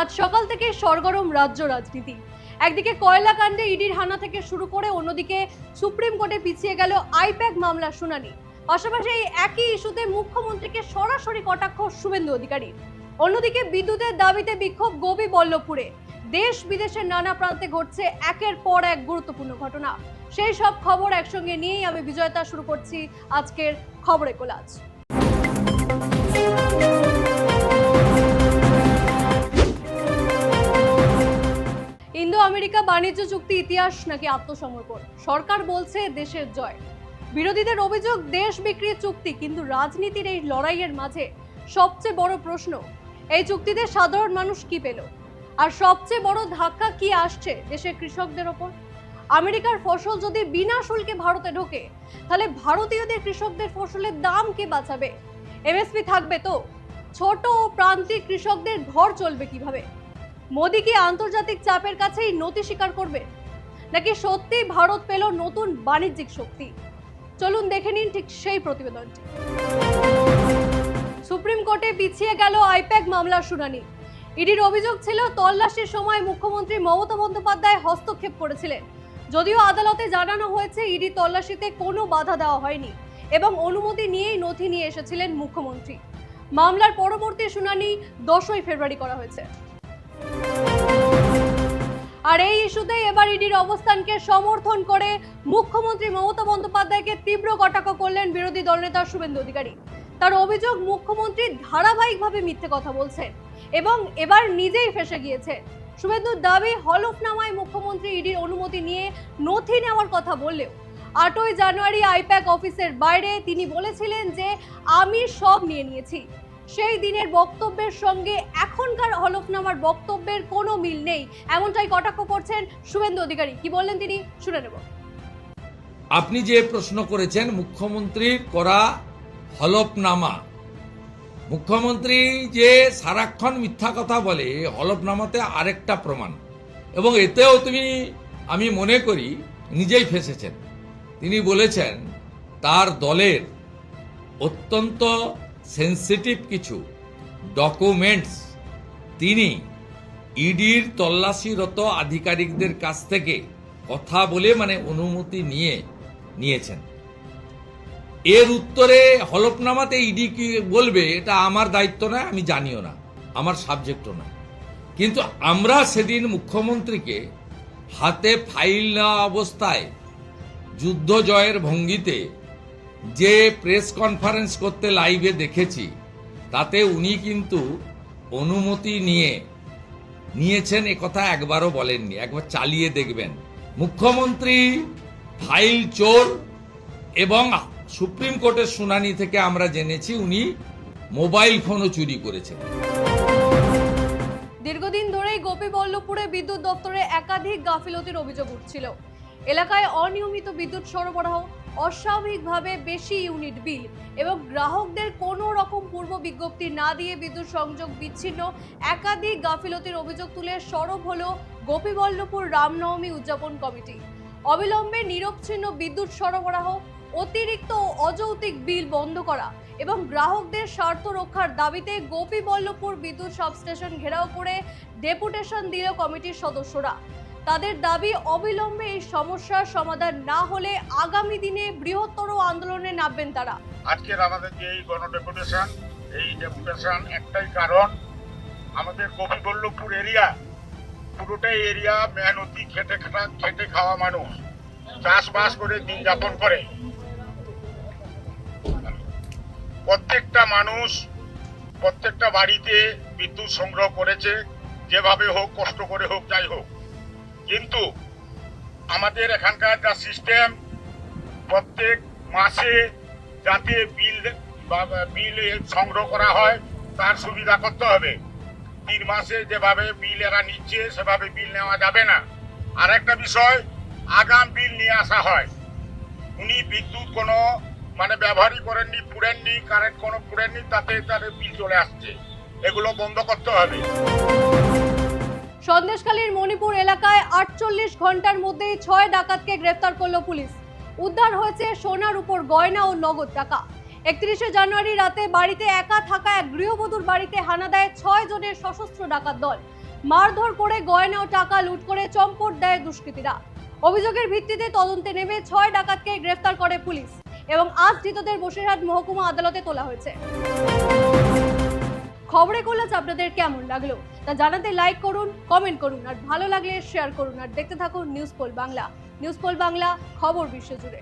আজ সকাল থেকে সরগরম রাজ্য রাজনীতি। একদিকে কয়লা কাণ্ডে ইডির হানা থেকে শুরু করে অন্যদিকে সুপ্রিম কোর্টে পিছিয়ে গেল আইপ্যাক মামলার শুনানি। পাশাপাশি এই একই ইস্যুতে মুখ্যমন্ত্রীকে সরাসরি কটাক্ষ শুভেন্দু অধিকারী অন্যদিকে বিদ্যুতের দাবিতে বিক্ষোভ গোপী বল্লভপুরে। দেশ বিদেশের নানা প্রান্তে ঘটছে একের পর এক গুরুত্বপূর্ণ ঘটনা। সেই সব খবর একসঙ্গে নিয়েই আমি বিজয়তা শুরু করছি আজকের খবরে কোলাজ আমেরিকা বাণিজ্য চুক্তি ইতিহাস নাকি আত্মসমর্পণ? সরকার বলছে দেশের জয়। বিরোধীদের অভিযোগ, দেশ বিক্রির চুক্তি, কিন্তু রাজনীতির এই লড়াইয়ের মাঝে সবচেয়ে বড় প্রশ্ন, এই চুক্তিতে সাধারণ মানুষ কি পেল? আর সবচেয়ে বড় ধাক্কা কি আসছে দেশের কৃষকদের ওপর? আমেরিকার ফসল যদি বিনা শুল্কে ভারতে ঢোকে, তাহলে ভারতীয়দের কৃষকদের ফসলের দাম কে বাঁচাবে? এমএসপি থাকবে তো? ছোট ও প্রান্তিক কৃষকদের ঘর চলবে কীভাবে? মোদি কি আন্তর্জাতিক চাপের কাছেই নতি স্বীকার করবে? নাকি সত্যি ভারত পেল নতুন বাণিজ্যিক শক্তি? চলুন দেখে নিন ঠিক সেই প্রতিবেদনটি। সুপ্রিম কোর্টে পিছিয়ে গেল আইপ্যাক মামলার শুনানি। ইডির অভিযোগ ছিল, তল্লাশির সময় মুখ্যমন্ত্রী মমতা বন্দ্যোপাধ্যায় হস্তক্ষেপ করেছিলেন। যদিও আদালতে জানানো হয়েছে, ইডি তল্লাশিতে কোনো বাধা দেওয়া হয়নি এবং অনুমতি নিয়েই নথি নিয়ে এসেছিলেন মুখ্যমন্ত্রী। মামলার পরবর্তী শুনানি দশই ফেব্রুয়ারি করা হয়েছে। আর এই ইস্যুতে এবার ইডির অবস্থানকে সমর্থন করে মুখ্যমন্ত্রী মমতা বন্দ্যোপাধ্যায়কে তীব্র কটাক্ষ করলেন বিরোধী দলনেতা শুভেন্দু অধিকারী। তার অভিযোগ, মুখ্যমন্ত্রী ধারাবাহিকভাবে মিথ্যে কথা বলছেন এবং এবার নিজেই ফেসে গিয়েছে। শুভেন্দুর দাবি, হলফনামায় মুখ্যমন্ত্রী ইডির অনুমতি নিয়ে নথি নেওয়ার কথা বললেও আটই জানুয়ারি আইপ্যাক অফিসের বাইরে তিনি বলেছিলেন যে, আমি সব নিয়ে নিয়েছি। সেই দিনের বক্তব্যের সঙ্গে এখনকার হলফনামার বক্তব্যের কোনো মিল নেই। এমনটাই কটাক্ষ করছেন শুভেন্দু অধিকারী। কি বললেন তিনি? শুনে নেব। আপনি যে প্রশ্ন করেছেন মুখ্যমন্ত্রীর করা হলফনামা, মুখ্যমন্ত্রী যে সারাক্ষণ মিথ্যা কথা বলে, হলফনামাতে আরেকটা প্রমাণ। এবং এতেও তুমি, আমি মনে করি, নিজেই ফেসেছেন। তিনি বলেছেন, তার দলের অত্যন্ত সেন্সিটিভ কিছু ডকুমেন্টস তিনি ইডির তল্লাশিরত আধিকারিকদের কাছ থেকে কথা বলে মানে অনুমতি নিয়ে নিয়েছেন। এর উত্তরে হলফনামাতে ইডি কি বলবে এটা আমার দায়িত্ব নয়, আমি জানিও না, আমার সাবজেক্টও নয়। কিন্তু আমরা সেদিন মুখ্যমন্ত্রীকে হাতে ফাইল নেওয়া অবস্থায় যুদ্ধ জয়ের ভঙ্গিতে যে প্রেস কনফারেন্স করতে লাইভে দেখেছি, তাতে উনি কিন্তু অনুমতি নিয়ে নিয়েছেন, এ কথা একবারও বলেননি, একবার চালিয়ে দেখবেন। মুখ্যমন্ত্রী ফাইল চোর এবং সুপ্রিম কোর্টের শুনানি থেকে আমরা জেনেছি উনি মোবাইল ফোনও চুরি করেছেন। দীর্ঘদিন ধরেই গোপীবল্লভপুরে বিদ্যুৎ দপ্তরে একাধিক গাফিলতির অভিযোগ উঠছিল। এলাকায় অনিয়মিত বিদ্যুৎ সরবরাহ অস্বাভাবিকভাবে বেশি ইউনিট বিল এবং গ্রাহকদের কোনো রকম পূর্ব বিজ্ঞপ্তি না দিয়ে বিদ্যুৎ সংযোগ বিচ্ছিন্ন, একাধিক গাফিলতির অভিযোগ তুলে সরব হল গোপীবল্লভপুর রামনবমী উদযাপন কমিটি। অবিলম্বে নিরবচ্ছিন্ন বিদ্যুৎ সরবরাহ, অতিরিক্ত ও অযৌক্তিক বিল বন্ধ করা এবং গ্রাহকদের স্বার্থ রক্ষার দাবিতে গোপীবল্লভপুর বিদ্যুৎ সাবস্টেশন ঘেরাও করে ডেপুটেশন দিল কমিটির সদস্যরা। তাদের দাবি অবিলম্বে এই সমস্যার সমাধান না হলে আগামী দিনে বৃহত্তর আন্দোলনে নামবেন তারা। আজকের আমাদের যে এই গণ ডেপুটেশন এই ডেপুটেশন একটাই কারণ, আমাদের গোপীবল্লভপুর এরিয়া পুরোটাই এরিয়া মেহনতি খেটে খাটা খেটে খাওয়া মানুষ, চাষবাস করে দিন যাপন করে। প্রত্যেকটা মানুষ প্রত্যেকটা বাড়িতে বিদ্যুৎ সংগ্রহ করেছে, যেভাবে হোক, কষ্ট করে হোক, যাই হোক। কিন্তু আমাদের এখানকার যা সিস্টেম প্রত্যেক মাসে যাতে বিল বিল সংগ্রহ করা হয়, তার সুবিধা করতে হবে। তিন মাসে যেভাবে বিল এরা নিচ্ছে, সেভাবে বিল নেওয়া যাবে না। আর একটা বিষয়, আগাম বিল নিয়ে আসা হয়। উনি বিদ্যুৎ কোনো মানে ব্যবহারই করেননি, পুড়েননি কারেন্ট কোনো পুড়েননি, তাতে তাদের বিল চলে আসছে। এগুলো বন্ধ করতে হবে। সন্দেশখালীর মণিপুর এলাকায় আটচল্লিশ ঘণ্টার মধ্যেই ছয় ডাকাতকে গ্রেফতার করল পুলিশ। উদ্ধার হয়েছে সোনার উপর গয়না ও নগদ টাকা। একত্রিশে জানুয়ারি রাতে বাড়িতে একা থাকা এক গৃহবধূর বাড়িতে হানা দেয় ছয় জনের সশস্ত্র ডাকাত দল। মারধর করে গয়না ও টাকা লুট করে চম্পট দেয় দুষ্কৃতীরা। অভিযোগের ভিত্তিতে তদন্তে নেমে ছয় ডাকাতকে গ্রেফতার করে পুলিশ এবং আজ ধৃতদের বসিরহাট মহকুমা আদালতে তোলা হয়েছে। খবরে কোলাজ আপনাদের কেমন লাগল? তা জানাতে লাইক করুন কমেন্ট করুন, আর ভালো লাগলে শেয়ার করুন, আর দেখতে থাকুন news poll Bangla news poll Bangla খবর বিশ্বজুড়ে